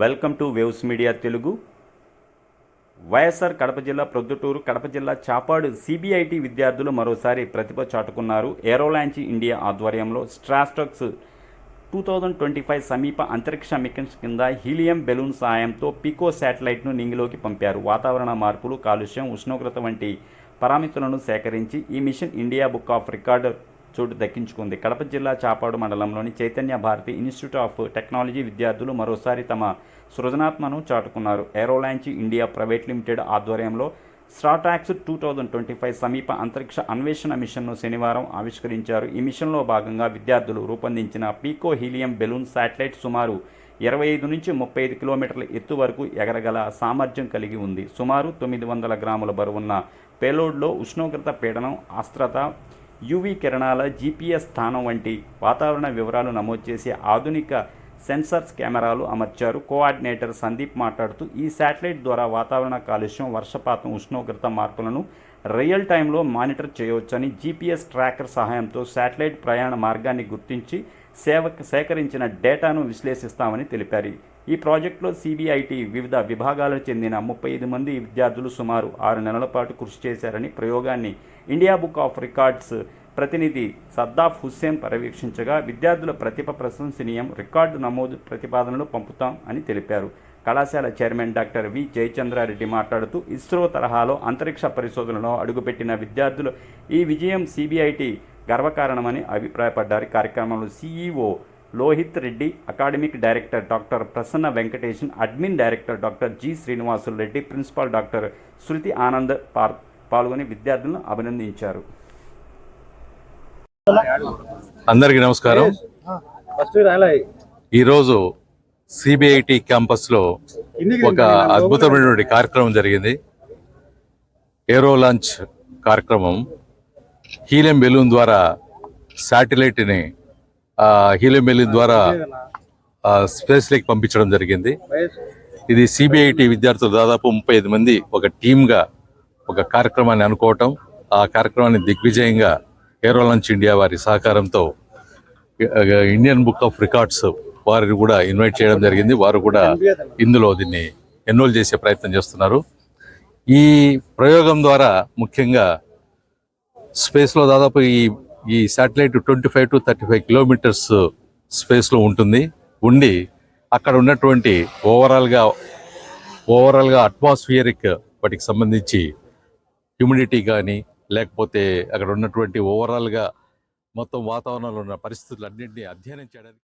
Welcome to waves media Telugu. YSR Kadapa జిల్లా ప్రొద్దుటూరు కడప జిల్లా చాపాడు CBIT విద్యార్థులు మరోసారి ప్రతిభ చాటుకున్నారు. ఏరోలాంచి ఇండియా ఆధ్వర్యంలో స్ట్రాస్టక్స్ టూ థౌజండ్ ట్వంటీ ఫైవ్ సమీప అంతరిక్ష మిషన్స్ కింద హీలియం బెలూన్ సాయంతో పికో శాటిలైట్ను నింగిలోకి పంపారు. వాతావరణ మార్పులు కాలుష్యం ఉష్ణోగ్రత వంటి పరామితులను సేకరించి ఈ mission India book of record చోటు దక్కించుకుంది. కడప జిల్లా చాపాడు మండలంలోని Chaitanya Bharathi institute of technology విద్యార్థులు మరోసారి తమ సృజనాత్మను చాటుకున్నారు. ఏరోలాంచి ఇండియా ప్రైవేట్ లిమిటెడ్ ఆధ్వర్యంలో Stratax two thousand twenty five సమీప అంతరిక్ష అన్వేషణ మిషన్ను శనివారం ఆవిష్కరించారు. ఈ మిషన్లో భాగంగా విద్యార్థులు రూపొందించిన పీకో హీలియం బెలూన్ శాటిలైట్ సుమారు ఇరవై ఐదు నుంచి ముప్పై ఐదు కిలోమీటర్ల ఎత్తు వరకు ఎగరగల సామర్థ్యం కలిగి ఉంది. సుమారు తొమ్మిది వందల గ్రాముల బరువున్న పేలోడ్లో ఉష్ణోగ్రత పీడనం ఆస్త్రత యూవీ కిరణాల జీపీఎస్ స్థానం వంటి వాతావరణ వివరాలు నమోదు చేసే ఆధునిక సెన్సర్స్ కెమెరాలు అమర్చారు. కోఆర్డినేటర్ సందీప్ మాట్లాడుతూ ఈ శాటిలైట్ ద్వారా వాతావరణ కాలుష్యం వర్షపాతం ఉష్ణోగ్రత మార్పులను రియల్ టైంలో మానిటర్ చేయవచ్చని జీపీఎస్ ట్రాకర్ సహాయంతో శాటిలైట్ ప్రయాణ మార్గాన్ని గుర్తించి సేవ సేకరించిన డేటాను విశ్లేషిస్తామని తెలిపారు. ఈ ప్రాజెక్టులో సిబిఐటి వివిధ విభాగాలకు చెందిన ముప్పై ఐదు మంది విద్యార్థులు సుమారు ఆరు నెలల పాటు కృషి చేశారని ప్రయోగాన్ని ఇండియా బుక్ ఆఫ్ రికార్డ్స్ ప్రతినిధి సద్దాఫ్ హుస్సేన్ పర్యవేక్షించగా విద్యార్థుల ప్రతిభ ప్రశంసనీయం రికార్డు నమోదు ప్రతిపాదనలు పంపుతాం అని తెలిపారు. కళాశాల చైర్మన్ డాక్టర్ వి జయచంద్రారెడ్డి మాట్లాడుతూ ఇస్రో తరహాలో అంతరిక్ష పరిశోధనలో అడుగుపెట్టిన విద్యార్థులు ఈ విజయం సిబిఐటి గర్వకారణమని అభిప్రాయపడ్డారు. కార్యక్రమంలో CEO Lohith Reddy academic director doctor Prasanna Venkatesan admin director doctor G Srinivasulu Reddy principal doctor Shruti Anand పార్ పాల్గొని విద్యార్థులను అభినందించారు. అందరికీ నమస్కారం. ఈరోజు సిబిఐటి క్యాంపస్లో ఒక అద్భుతమైనటువంటి కార్యక్రమం జరిగింది. ఏరో లాంచ్ కార్యక్రమం. హీలియం బెలూన్ ద్వారా శాటిలైట్ని బెలూన్ ద్వారా ఆ, స్పేస్లోకి పంపించడం జరిగింది. ఇది సిబిఐటి విద్యార్థులు దాదాపు ముప్పై ఐదు మంది ఒక టీమ్గా ఒక కార్యక్రమాన్ని అనుకోవటం ఆ కార్యక్రమాన్ని దిగ్విజయంగా ఏరో లాంచ్ ఇండియా వారి సహకారంతో ఇండియన్ బుక్ ఆఫ్ రికార్డ్స్ వారిని కూడా ఇన్వైట్ చేయడం జరిగింది. వారు కూడా ఇందులో దీన్ని ఎన్రోల్ చేసే ప్రయత్నం చేస్తున్నారు. ఈ ప్రయోగం ద్వారా ముఖ్యంగా స్పేస్లో దాదాపు ఈ ఈ satellite twenty five to thirty five kilometres స్పేస్లో ఉంటుంది. ఉండి అక్కడ ఉన్నటువంటి ఓవరాల్గా ఓవరాల్గా అట్మాస్ఫియరిక్ వాటికి సంబంధించి హ్యూమిడిటీ కానీ లేకపోతే అక్కడ ఉన్నటువంటి ఓవరాల్గా మొత్తం వాతావరణంలో ఉన్న పరిస్థితులు అన్నింటినీ అధ్యయనం చేయడానికి